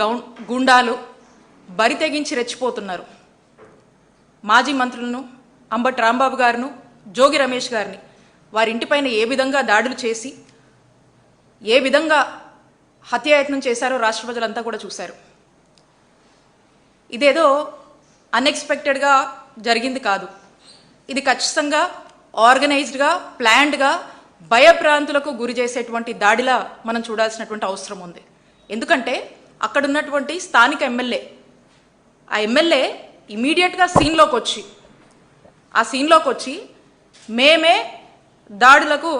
గౌ గుండాలు బరి తెగించి రెచ్చిపోతున్నారు. మాజీ మంత్రులను అంబటి రాంబాబు గారును జోగి రమేష్ గారిని వారింటిపైన ఏ విధంగా దాడులు చేసి ఏ విధంగా హత్యాయత్నం చేశారో రాష్ట్ర ప్రజలంతా కూడా చూశారు. ఇదేదో అన్ఎక్స్పెక్టెడ్గా జరిగింది కాదు. ఇది ఖచ్చితంగా ఆర్గనైజ్డ్గా ప్లాన్డ్గా భయభ్రాంతులకు గురి చేసేటువంటి దాడిలా మనం చూడాల్సినటువంటి అవసరం ఉంది. ఎందుకంటే అక్కడ ఉన్నటువంటి స్థానిక ఎమ్మెల్యే. ఆ ఎమ్మెల్యే ఇమీడియట్గా సీన్లోకి వచ్చి ఆ సీన్లోకి వచ్చి మేమే దాడులకు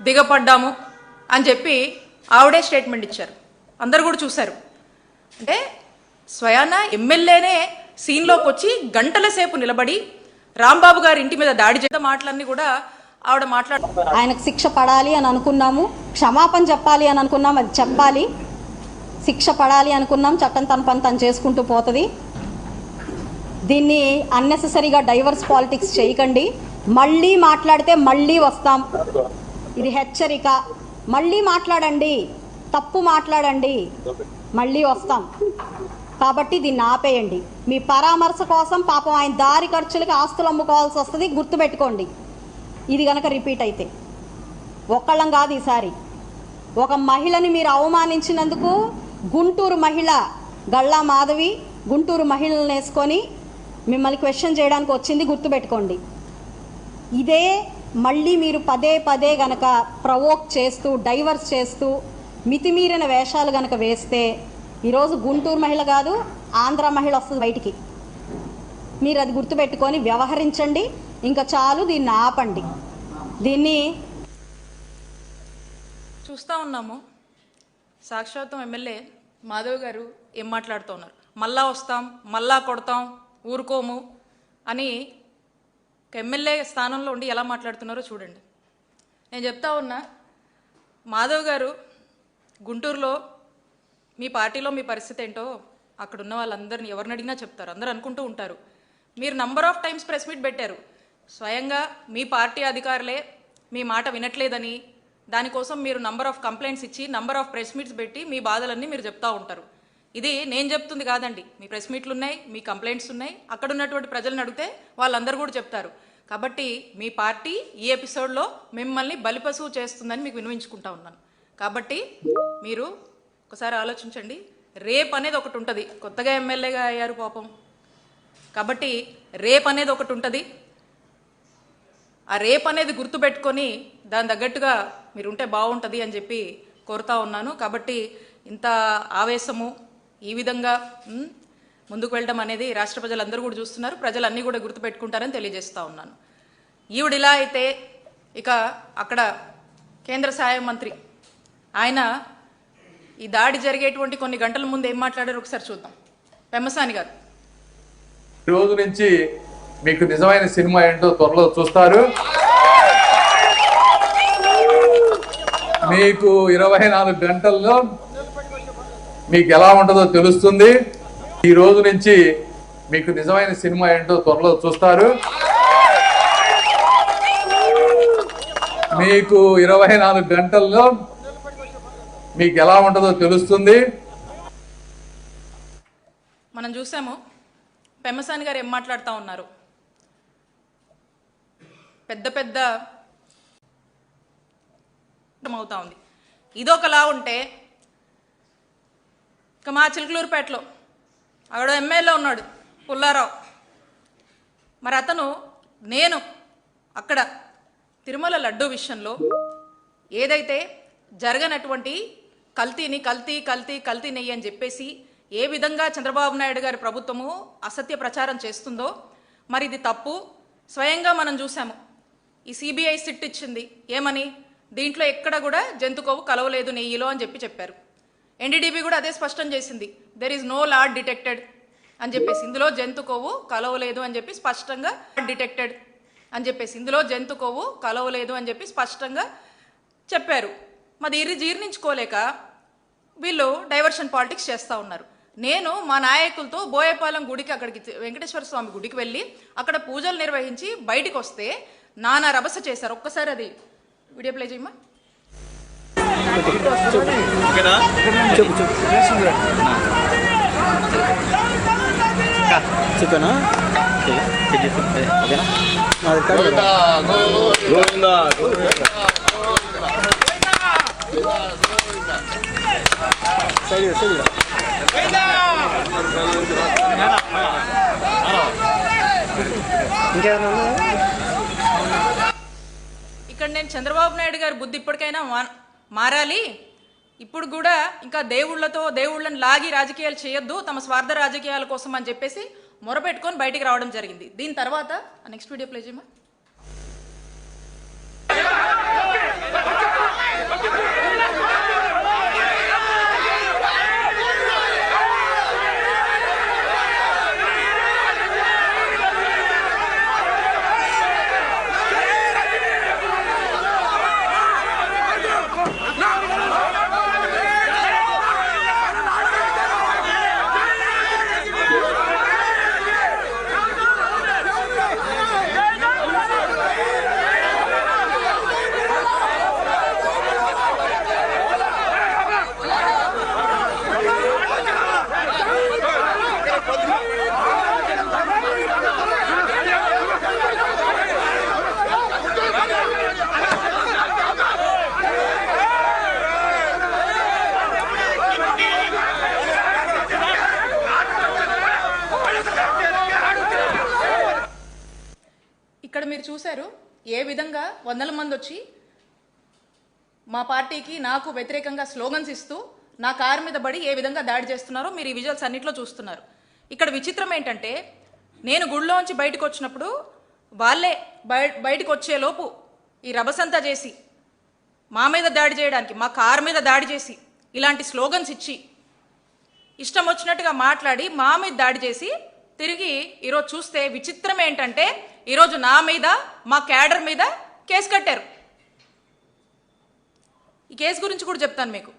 దిగపడ్డాము అని చెప్పి ఆవిడే స్టేట్మెంట్ ఇచ్చారు. అందరు కూడా చూశారు. అంటే స్వయాన ఎమ్మెల్యేనే సీన్లోకి వచ్చి గంటల సేపు నిలబడి రాంబాబు గారి ఇంటి మీద దాడి చేత మాటలన్నీ కూడా ఆవిడ మాట్లాడు ఆయనకు శిక్ష పడాలి అని అనుకున్నాము క్షమాపణ చెప్పాలి అని అనుకున్నాం అది చెప్పాలి. శిక్ష పడాలి అనుకున్నాం చట్టం తన పని తను చేసుకుంటూ పోతుంది. దీన్ని అన్నెసెసరీగా డైవర్స్ పాలిటిక్స్ చేయకండి. మళ్ళీ మాట్లాడితే మళ్ళీ వస్తాం. ఇది హెచ్చరిక. మళ్ళీ మాట్లాడండి. తప్పు మాట్లాడండి. మళ్ళీ వస్తాం. కాబట్టి దీన్ని ఆపేయండి. మీ పరామర్శ కోసం పాపం ఆయన దారి ఖర్చులకి ఆస్తులు అమ్ముకోవాల్సి వస్తుంది. గుర్తుపెట్టుకోండి. ఇది కనుక రిపీట్ అయితే. ఒక్కళ్ళం కాదు ఈసారి. ఒక మహిళని మీరు అవమానించినందుకు గుంటూరు మహిళ గళ్ళా మాధవి గుంటూరు మహిళలను వేసుకొని మిమ్మల్ని క్వశ్చన్ చేయడానికి వచ్చింది గుర్తుపెట్టుకోండి. ఇదే మళ్ళీ మీరు పదే పదే గనక ప్రవోక్ చేస్తూ డైవర్స్ చేస్తూ మితిమీరిన వేషాలు గనక వేస్తే ఈరోజు గుంటూరు మహిళ కాదు ఆంధ్ర మహిళ వస్తుంది బయటికి. మీరు అది గుర్తుపెట్టుకొని వ్యవహరించండి ఇంకా చాలు దీన్ని ఆపండి. దీన్ని చూస్తూ ఉన్నాము. సాక్షాత్తం ఎమ్మెల్యే మాధవ్ గారు ఏం మాట్లాడుతూ ఉన్నారు మళ్ళా వస్తాం మళ్ళా కొడతాం ఊరుకోము అని ఎమ్మెల్యే స్థానంలో ఉండి ఎలా మాట్లాడుతున్నారో చూడండి. నేను చెప్తా ఉన్నా మాధవ్ గారు గుంటూరులో మీ పార్టీలో మీ పరిస్థితి ఏంటో అక్కడ ఉన్న వాళ్ళందరిని ఎవరిని అడిగినా చెప్తారు. అందరూ అనుకుంటూ ఉంటారు. మీరు number of times press meet పెట్టారు. స్వయంగా మీ పార్టీ అధికారులే మీ మాట వినట్లేదని దానికోసం మీరు నంబర్ ఆఫ్ కంప్లైంట్స్ ఇచ్చి నంబర్ ఆఫ్ ప్రెస్ మీట్స్ పెట్టి మీ బాధలన్నీ మీరు చెప్తా ఉంటారు. ఇది నేను చెప్తుంది కాదండి. మీ ప్రెస్ మీట్లు ఉన్నాయి మీ కంప్లైంట్స్ ఉన్నాయి. అక్కడ ఉన్నటువంటి ప్రజలను అడిగితే వాళ్ళందరూ కూడా చెప్తారు. కాబట్టి మీ పార్టీ ఈ ఎపిసోడ్లో మిమ్మల్ని బలిపశువు చేస్తుందని మీకు వినిపించుకుంటా ఉన్నాను. కాబట్టి మీరు ఒకసారి ఆలోచించండి. రేప్ అనేది ఒకటి ఉంటుంది. కొత్తగా ఎమ్మెల్యేగా అయ్యారు పాపం. కాబట్టి రేప్ అనేది ఒకటి ఉంటుంది. ఆ రేప్ అనేది గుర్తుపెట్టుకొని దాని తగ్గట్టుగా మీరు ఉంటే బాగుంటుంది అని చెప్పి కోరుతా ఉన్నాను. కాబట్టి ఇంత ఆవేశము ఈ విధంగా ముందుకు వెళ్ళడం అనేది రాష్ట్ర ప్రజలందరూ కూడా చూస్తున్నారు. ప్రజలన్నీ కూడా గుర్తుపెట్టుకుంటారని తెలియజేస్తూ ఉన్నాను. ఈవిడ ఇలా అయితే ఇక అక్కడ కేంద్ర సహాయ మంత్రి ఆయన ఈ దాడి జరిగేటువంటి కొన్ని గంటల ముందు ఏం మాట్లాడారు ఒకసారి చూద్దాం. పెమ్మసాని గారు. రోజు నుంచి మీకు నిజమైన సినిమా ఏంటో త్వరలో చూస్తారు. మీకు ఇరవై నాలుగు గంటల్లో మీకు ఎలా ఉంటుందో తెలుస్తుంది. ఈ రోజు నుంచి మీకు నిజమైన సినిమా ఏంటో త్వరలో చూస్తారు. మీకు ఇరవై నాలుగు గంటల్లో మీకు ఎలా ఉంటుందో తెలుస్తుంది. మనం చూసాము. పెమ్మసాని గారు ఏం మాట్లాడుతూ ఉన్నారు? పెద్ద పెద్ద అవుతా ఉంది. ఇదొకలా ఉంటే ఇక మా చిలుకలూరుపేటలో ఆవిడ ఎమ్మెల్యే ఉన్నాడు పుల్లారావు. మరి అతను నేను అక్కడ తిరుమల లడ్డు విషయంలో ఏదైతే జరగనటువంటి కల్తీని కల్తీ కల్తీ కల్తీ నెయ్యి అని చెప్పేసి ఏ విధంగా చంద్రబాబు నాయుడు గారి ప్రభుత్వము అసత్య ప్రచారం చేస్తుందో మరి ఇది తప్పు. స్వయంగా మనం చూసాము ఈ సిబిఐ సిట్ ఇచ్చింది. ఏమని? దీంట్లో ఎక్కడ కూడా జంతు కొవ్వు కలవలేదు నెయ్యిలో అని చెప్పి చెప్పారు. ఎన్డీడీబీ కూడా అదే స్పష్టం చేసింది. There is no lard detected అని చెప్పేసి. ఇందులో జంతు కొవ్వు కలవలేదు అని చెప్పి స్పష్టంగా డిటెక్టెడ్ అని చెప్పేసి. ఇందులో జంతు కొవ్వు కలవలేదు అని చెప్పి స్పష్టంగా చెప్పారు. మరి ఇది జీర్ణించుకోలేక వీళ్ళు డైవర్షన్ పాలిటిక్స్ చేస్తూ ఉన్నారు. నేను మా నాయకులతో బోయపాలెం గుడికి అక్కడికి వెంకటేశ్వర స్వామి గుడికి వెళ్ళి అక్కడ పూజలు నిర్వహించి బయటికి వస్తే నానా రభస చేశారు. ఒక్కసారి అది వీడియో ప్లే చేయమా సైడ్ సైడ్ ఇవ్వు. ఇక్కడ నేను చంద్రబాబు నాయుడు గారి బుద్ధి ఇప్పటికైనా మారాలి. ఇప్పుడు కూడా ఇంకా దేవుళ్ళతో దేవుళ్ళని లాగి రాజకీయాలు చేయొద్దు తమ స్వార్థ రాజకీయాల కోసం అని చెప్పేసి మొరపెట్టుకొని బయటికి రావడం జరిగింది. దీని తర్వాత నెక్స్ట్ వీడియో ప్లే చేయమా చూశారు? ఏ విధంగా వందల మంది వచ్చి మా పార్టీకి నాకు వ్యతిరేకంగా స్లోగన్స్ ఇస్తూ నా కారు మీద పడి ఏ విధంగా దాడి చేస్తున్నారో మీరు ఈ విజువల్స్ అన్నింటిలో చూస్తున్నారు. ఇక్కడ విచిత్రం ఏంటంటే నేను గుళ్ళోంచి బయటకు వచ్చినప్పుడు వాళ్ళే బయ బయటకు వచ్చేలోపు ఈ రభసంతా చేసి మా మీద దాడి చేయడానికి మా కారు మీద దాడి చేసి ఇలాంటి స్లోగన్స్ ఇచ్చి ఇష్టం వచ్చినట్టుగా మాట్లాడి మా మీద దాడి చేసి తిరిగి ఈరోజు చూస్తే విచిత్రం ఏంటంటే ఈరోజు నా మీద మా క్యాడర్ మీద కేసు కట్టారు. ఈ కేసు గురించి కూడా చెప్తాను మీకు.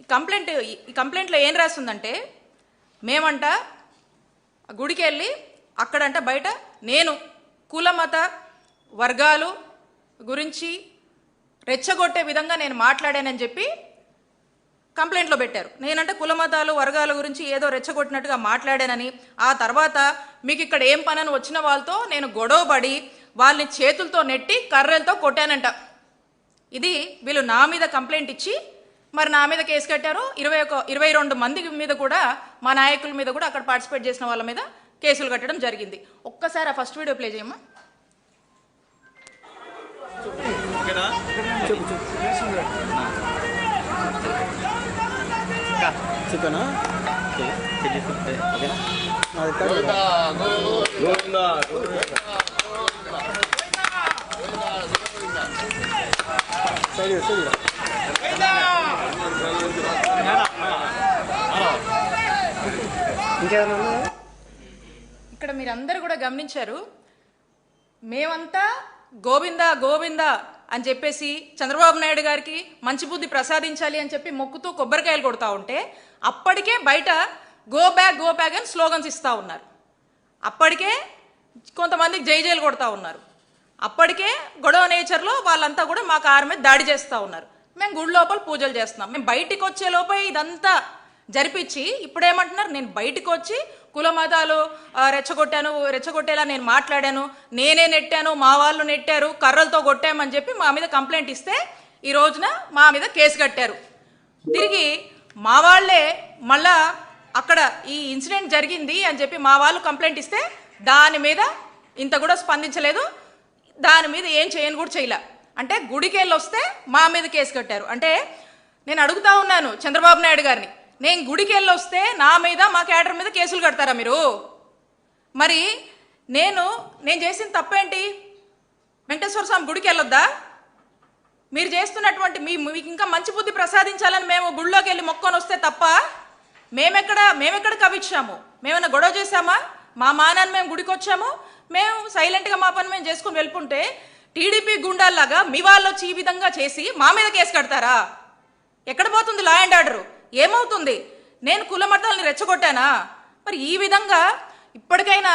ఈ కంప్లైంట్ ఈ కంప్లైంట్లో ఏం రాస్తుందంటే మేమంట గుడికి వెళ్ళి అక్కడంట బయట నేను కుల మత వర్గాలు గురించి రెచ్చగొట్టే విధంగా నేను మాట్లాడానని చెప్పి కంప్లైంట్లో పెట్టారు. నేనంటే కుల మతాలు వర్గాల గురించి ఏదో రెచ్చగొట్టినట్టుగా మాట్లాడానని ఆ తర్వాత మీకు ఇక్కడ ఏం పనని వచ్చిన వాళ్ళతో నేను గొడవపడి వాళ్ళని చేతులతో నెట్టి కర్రలతో కొట్టానంట. ఇది వీళ్ళు నా మీద కంప్లైంట్ ఇచ్చి మరి నా మీద కేసు కట్టారు. ఇరవై ఒక ఇరవై రెండు మంది మీద కూడా మా నాయకుల మీద కూడా అక్కడ పార్టిసిపేట్ చేసిన వాళ్ళ మీద కేసులు కట్టడం జరిగింది. ఒక్కసారి ఆ ఫస్ట్ వీడియో ప్లే చేయమ్మా. చెప్పు. చికెన్ ఓకేనా నాది ఇవ్వు. ఇంకేమైనా ఉందా? ఇక్కడ మీరందరూ కూడా గమనించారు మేమంతా గోవింద గోవింద అని చెప్పేసి చంద్రబాబు నాయుడు గారికి మంచి బుద్ధి ప్రసాదించాలి అని చెప్పి మొక్కుతూ కొబ్బరికాయలు కొడతా ఉంటే అప్పటికే బయట గో బ్యాక్ గో బ్యాక్ అని స్లోగన్స్ ఇస్తూ ఉన్నారు. అప్పటికే కొంతమందికి జై జైలు కొడతా ఉన్నారు. అప్పటికే గొడవ నేచర్లో వాళ్ళంతా కూడా మాకు ఆరు మీద దాడి చేస్తూ ఉన్నారు. మేము గుడి లోపల పూజలు చేస్తున్నాం. మేము బయటికి వచ్చే లోపే ఇదంతా జరిపించి ఇప్పుడు ఏమంటున్నారు నేను బయటికి వచ్చి కుల మతాలు రెచ్చగొట్టాను రెచ్చగొట్టేలా నేను మాట్లాడాను నేనే నెట్టాను మా వాళ్ళు నెట్టారు కర్రలతో కొట్టామని చెప్పి మా మీద కంప్లైంట్ ఇస్తే ఈ రోజున మా మీద కేసు కట్టారు. తిరిగి మా వాళ్ళే మళ్ళా అక్కడ ఈ ఇన్సిడెంట్ జరిగింది అని చెప్పి మా వాళ్ళు కంప్లైంట్ ఇస్తే దాని మీద ఇంత కూడా స్పందించలేదు. దాని మీద ఏం చేయను కూడా చేయలే. అంటే గుడికెళ్ళి వస్తే మా మీద కేసు కట్టారు. అంటే నేను అడుగుతా ఉన్నాను చంద్రబాబు నాయుడు గారిని. నేను గుడికి వెళ్ళి వస్తే నా మీద మా క్యాడర్ మీద కేసులు కడతారా మీరు? మరి నేను నేను చేసిన తప్పేంటి? వెంకటేశ్వర స్వామి గుడికి వెళ్ళొద్దా? మీరు చేస్తున్నటువంటి మీ మీకు ఇంకా మంచి బుద్ధి ప్రసాదించాలని మేము గుళ్ళోకి వెళ్ళి మొక్కొని వస్తే తప్ప మేమెక్కడ మేమెక్కడ కవిచ్చాము? మేమైనా గొడవ చేశామా? మా మానాన్ని మేము గుడికి వచ్చాము మేము సైలెంట్గా మా పని మేము చేసుకుని వెళ్ళుకుంటే టీడీపీ గుండాల్లాగా మీ వాళ్ళు వచ్చి ఈ విధంగా చేసి మా మీద కేసు కడతారా? ఎక్కడ పోతుంది లా అండ్ ఆర్డర్ ఏమవుతుంది? నేను కుల మతాలని రెచ్చగొట్టానా? మరి ఈ విధంగా ఇప్పటికైనా